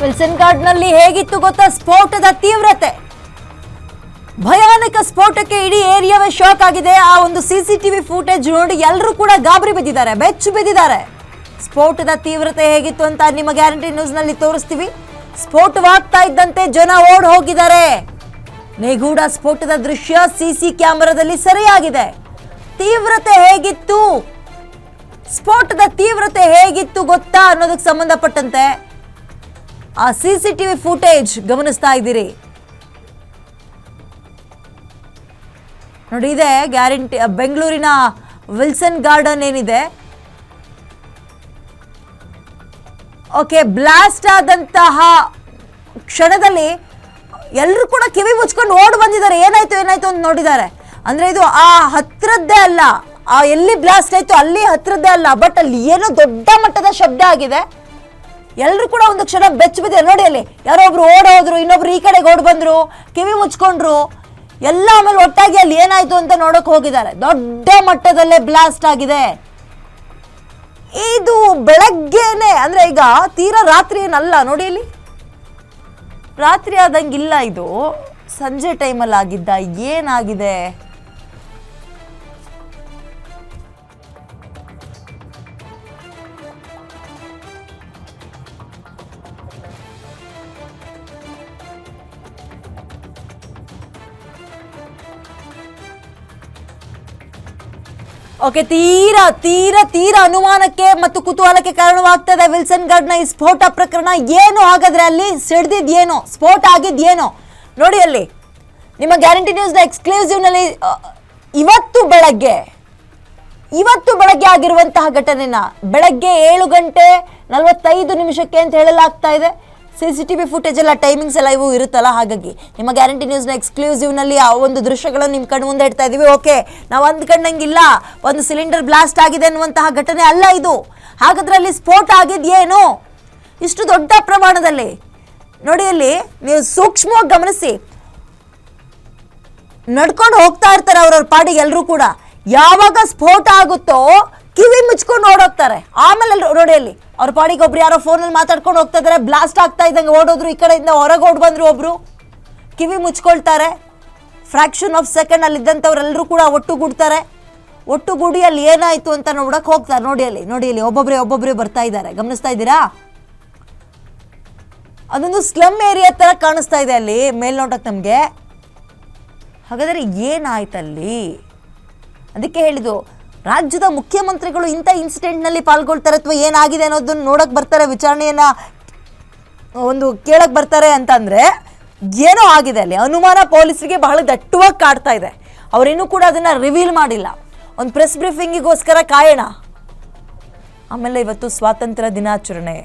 Wilson ಗಾರ್ಡ್ನಲ್ಲಿ ಹೇಗಿತ್ತು ಗೊತ್ತಾ? ಸ್ಫೋಟದ ತೀವ್ರತೆ. ಭಯಾನಕ ಸ್ಫೋಟಕ್ಕೆ ಇಡೀ ಏರಿಯಾವೇ ಶಾಕ್ ಆಗಿದೆ. ಆ ಒಂದು ಸಿಸಿಟಿವಿ ಫುಟೇಜ್ ನೋಡಿ ಎಲ್ಲರೂ ಕೂಡ ಗಾಬರಿ ಬಿದ್ದಿದ್ದಾರೆ, ಬೆಚ್ಚು ಬಿದ್ದಿದ್ದಾರೆ. ಸ್ಫೋಟದ ತೀವ್ರತೆ ಹೇಗಿತ್ತು ಅಂತ ನಿಮ್ಮ ಗ್ಯಾರಂಟಿ ನ್ಯೂಸ್ನಲ್ಲಿ ತೋರಿಸ್ತೀವಿ. ಸ್ಫೋಟವಾಗ್ತಾ ಇದ್ದಂತೆ ಜನ ಓಡ್ ಹೋಗಿದ್ದಾರೆ. ನಿಗೂಢ ಸ್ಫೋಟದ ದೃಶ್ಯ ಸಿಸಿ ಕ್ಯಾಮೆರಾದಲ್ಲಿ ಸರಿಯಾಗಿದೆ. ತೀವ್ರತೆ ಹೇಗಿತ್ತು? ಸ್ಫೋಟದ ತೀವ್ರತೆ ಹೇಗಿತ್ತು ಗೊತ್ತಾ ಅನ್ನೋದಕ್ಕೆ ಸಂಬಂಧಪಟ್ಟಂತೆ ಆ ಸಿಸಿಟಿವಿ ಫುಟೇಜ್ ಗಮನಿಸ್ತಾ ಇದ್ದೀರಿ. ನೋಡಿ, ಇದೆ ಗ್ಯಾರಂಟಿ ಬೆಂಗಳೂರಿನ ವಿಲ್ಸನ್ ಗಾರ್ಡನ್ ಏನಿದೆ? ಓಕೆ, ಬ್ಲಾಸ್ಟ್ ಆದಂತಹ ಕ್ಷಣದಲ್ಲಿ ಎಲ್ಲರೂ ಕೂಡ ಕಿವಿ ಮುಚ್ಕೊಂಡು ಓಡ್ ಬಂದಿದ್ದಾರೆ. ಏನಾಯ್ತು ಏನಾಯ್ತು ಅಂತ ನೋಡಿದ್ದಾರೆ. ಅಂದ್ರೆ ಇದು ಆ ಹತ್ರದ್ದೇ ಅಲ್ಲ, ಆ ಎಲ್ಲಿ ಬ್ಲಾಸ್ಟ್ ಆಯ್ತು ಅಲ್ಲಿ ಹತ್ರದ್ದೇ ಅಲ್ಲ, ಬಟ್ ಅಲ್ಲಿ ಏನೋ ದೊಡ್ಡ ಮಟ್ಟದ ಶಬ್ದ ಆಗಿದೆ. ಎಲ್ಲರೂ ಕೂಡ ಒಂದು ಕ್ಷಣ ಬೆಚ್ಚ ನೋಡಿ ಅಲ್ಲಿ ಯಾರೋ ಒಬ್ರು ಓಡೋದ್ರು, ಇನ್ನೊಬ್ರು ಈ ಕಡೆಗೆ ಓಡ್ ಬಂದ್ರು, ಕಿವಿ ಮುಚ್ಕೊಂಡ್ರು, ಎಲ್ಲ ಆಮೇಲೆ ಒಟ್ಟಾಗಿ ಅಲ್ಲಿ ಏನಾಯ್ತು ಅಂತ ನೋಡಕ್ ಹೋಗಿದ್ದಾರೆ. ದೊಡ್ಡ ಮಟ್ಟದಲ್ಲೇ ಬ್ಲಾಸ್ಟ್ ಆಗಿದೆ. ಇದು ಬೆಳಗ್ಗೆನೆ, ಅಂದ್ರೆ ಈಗ ತೀರಾ ರಾತ್ರಿ ಏನಲ್ಲ, ನೋಡಿ ಇಲ್ಲಿ. ರಾತ್ರಿ ಆದಂಗಿಲ್ಲ ಇದು. ಸಂಜೆ ಟೈಮಲ್ಲಿ ಆಗಿದ್ದ, ಏನಾಗಿದೆ? ಓಕೆ ತೀರಾ ತೀರಾ ತೀರಾ ಅನುಮಾನಕ್ಕೆ ಮತ್ತು ಕುತೂಹಲಕ್ಕೆ ಕಾರಣವಾಗ್ತದೆ ವಿಲ್ಸನ್ ಗಾರ್ಡ್ನ ಈ ಸ್ಫೋಟ ಪ್ರಕರಣ. ಏನು ಹಾಗಾದ್ರೆ ಅಲ್ಲಿ ಸಿಡ್ದಿದ್ ಏನು ಸ್ಫೋಟ ಆಗಿದ್ಯೇನೋ? ನೋಡಿ ಅಲ್ಲಿ, ನಿಮ್ಮ ಗ್ಯಾರಂಟಿ ನ್ಯೂಸ್ನ ಎಕ್ಸ್ಕ್ಲೂಸಿವ್ನಲ್ಲಿ ಇವತ್ತು ಬೆಳಗ್ಗೆ ಇವತ್ತು ಬೆಳಗ್ಗೆ ಆಗಿರುವಂತಹ ಘಟನೆನ, ಬೆಳಗ್ಗೆ ಏಳು ಗಂಟೆ ನಲವತ್ತೈದು ನಿಮಿಷಕ್ಕೆ ಅಂತ ಹೇಳಲಾಗ್ತಾ ಇದೆ. C C T V footage ಎಲ್ಲ ಟೈಮಿಂಗ್ಸ್ ಎಲ್ಲ ಇವು ಇರುತ್ತಲ್ಲ, ಹಾಗಾಗಿ ನಿಮ್ಮ ಗ್ಯಾರಂಟಿ ನ್ಯೂಸ್ನ ಎಕ್ಸ್ಕ್ಲೂಸಿವ್ನಲ್ಲಿ ಆ ಒಂದು ದೃಶ್ಯಗಳನ್ನು ನಿಮ್ಮ ಕಣ್ಣು ಮುಂದೆ ಇಡ್ತಾ ಇದೀವಿ. ಓಕೆ ನಾವು ಅಂದ್ಕೊಂಡಂಗಿಲ್ಲ ಒಂದು ಸಿಲಿಂಡರ್ ಬ್ಲಾಸ್ಟ್ ಆಗಿದೆ ಅನ್ನುವಂತಹ ಘಟನೆ ಅಲ್ಲ ಇದು. ಹಾಗಾದ್ರೆ ಅಲ್ಲಿ ಸ್ಫೋಟ ಆಗಿದೆಯೇನು ಇಷ್ಟು ದೊಡ್ಡ ಪ್ರಮಾಣದಲ್ಲಿ. ನೋಡಿ ಅಲ್ಲಿ, ನೀವು ಸೂಕ್ಷ್ಮವಾಗಿ ಗಮನಿಸಿ. ನಡ್ಕೊಂಡು ಹೋಗ್ತಾ ಇರ್ತಾರೆ ಅವ್ರವ್ರ ಪಾಡಿಗೆ ಎಲ್ಲರೂ ಕೂಡ. ಯಾವಾಗ ಸ್ಫೋಟ ಆಗುತ್ತೋ ಕಿವಿ ಮುಚ್ಕೊಂಡು ಓಡೋಗ್ತಾರೆ. ಆಮೇಲೆ ಅಲ್ಲಿ ನೋಡಿ ಅಲ್ಲಿ, ಅವ್ರ ಪಾಡಿಗೆ ಒಬ್ರು ಯಾರೋ ಫೋನಲ್ಲಿ ಮಾತಾಡ್ಕೊಂಡು ಹೋಗ್ತಾ ಇದ್ದಾರೆ ಬ್ಲಾಸ್ಟ್ ಆಗ್ತಾ ಇದ್ದಂಗೆ ಓಡೋದ್ರು, ಈ ಕಡೆಯಿಂದ ಹೊರಗೆ ಓಡ್ ಬಂದ್ರು ಒಬ್ರು. ಕಿವಿ ಮುಚ್ಕೊಳ್ತಾರೆ. ಫ್ರಾಕ್ಷನ್ ಆಫ್ ಸೆಕೆಂಡ್ ಅಲ್ಲಿದ್ದಂಥವ್ರೆಲ್ಲರೂ ಕೂಡ ಒಟ್ಟುಗೂಡ್ತಾರೆ. ಒಟ್ಟುಗೂಡಿ ಅಲ್ಲಿ ಏನಾಯ್ತು ಅಂತ ನೋಡಕ್ ಹೋಗ್ತಾರೆ ನೋಡಿ ಅಲ್ಲಿ ನೋಡಿ ಅಲ್ಲಿ, ಒಬ್ಬೊಬ್ರೆ ಒಬ್ಬೊಬ್ರೆ ಬರ್ತಾ ಇದ್ದಾರೆ. ಗಮನಿಸ್ತಾ ಇದ್ದೀರಾ? ಅದೊಂದು ಸ್ಲಮ್ ಏರಿಯಾ ತರ ಕಾಣಿಸ್ತಾ ಇದೆ ಅಲ್ಲಿ, ಮೇಲ್ನೋಟಕ್ಕೆ ನಮಗೆ. ಹಾಗಾದರೆ ಏನಾಯ್ತಲ್ಲಿ? ಅದಕ್ಕೆ ಹೇಳಿದ್ದು ರಾಜ್ಯದ ಮುಖ್ಯಮಂತ್ರಿಗಳು ಇಂಥ ಇನ್ಸಿಡೆಂಟ್ನಲ್ಲಿ ಪಾಲ್ಗೊಳ್ತಾರೆ ಅಥವಾ ಏನಾಗಿದೆ ಅನ್ನೋದನ್ನ ನೋಡಕ್ ಬರ್ತಾರೆ, ವಿಚಾರಣೆಯನ್ನ ಒಂದು ಕೇಳಕ್ಕೆ ಬರ್ತಾರೆ ಅಂತಂದರೆ ಏನೋ ಆಗಿದೆ ಅಲ್ಲಿ. ಅನುಮಾನ ಪೊಲೀಸರಿಗೆ ಬಹಳ ದಟ್ಟವಾಗಿ ಕಾಡ್ತಾ ಇದೆ. ಅವರಿನ್ನೂ ಕೂಡ ಅದನ್ನ ರಿವೀಲ್ ಮಾಡಿಲ್ಲ. ಒಂದು ಪ್ರೆಸ್ ಬ್ರೀಫಿಂಗಿಗೋಸ್ಕರ ಕಾಯೋಣ. ಆಮೇಲೆ ಇವತ್ತು ಸ್ವಾತಂತ್ರ್ಯ ದಿನಾಚರಣೆ.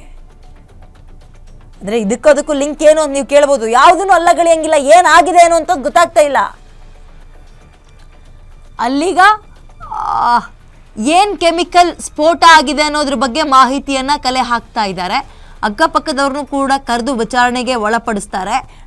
ಅಂದ್ರೆ ಇದಕ್ಕದಕ್ಕೂ ಲಿಂಕ್ ಏನು ಅಂತ ನೀವು ಕೇಳ್ಬೋದು. ಯಾವುದನ್ನು ಅಲ್ಲಗಳಿಯಂಗಿಲ್ಲ ಏನಾಗಿದೆ ಏನು ಅಂತ ಗೊತ್ತಾಗ್ತಾ ಇಲ್ಲ. ಅಲ್ಲಿಗ ಏನ್ ಕೆಮಿಕಲ್ ಸ್ಫೋಟ ಆಗಿದೆ ಅನ್ನೋದ್ರ ಬಗ್ಗೆ ಮಾಹಿತಿಯನ್ನ ಕಲೆ ಹಾಕ್ತಾ ಇದ್ದಾರೆ. ಅಕ್ಕಪಕ್ಕದವ್ರನ್ನೂ ಕೂಡ ಕರೆದು ವಿಚಾರಣೆಗೆ ಒಳಪಡಿಸ್ತಾರೆ.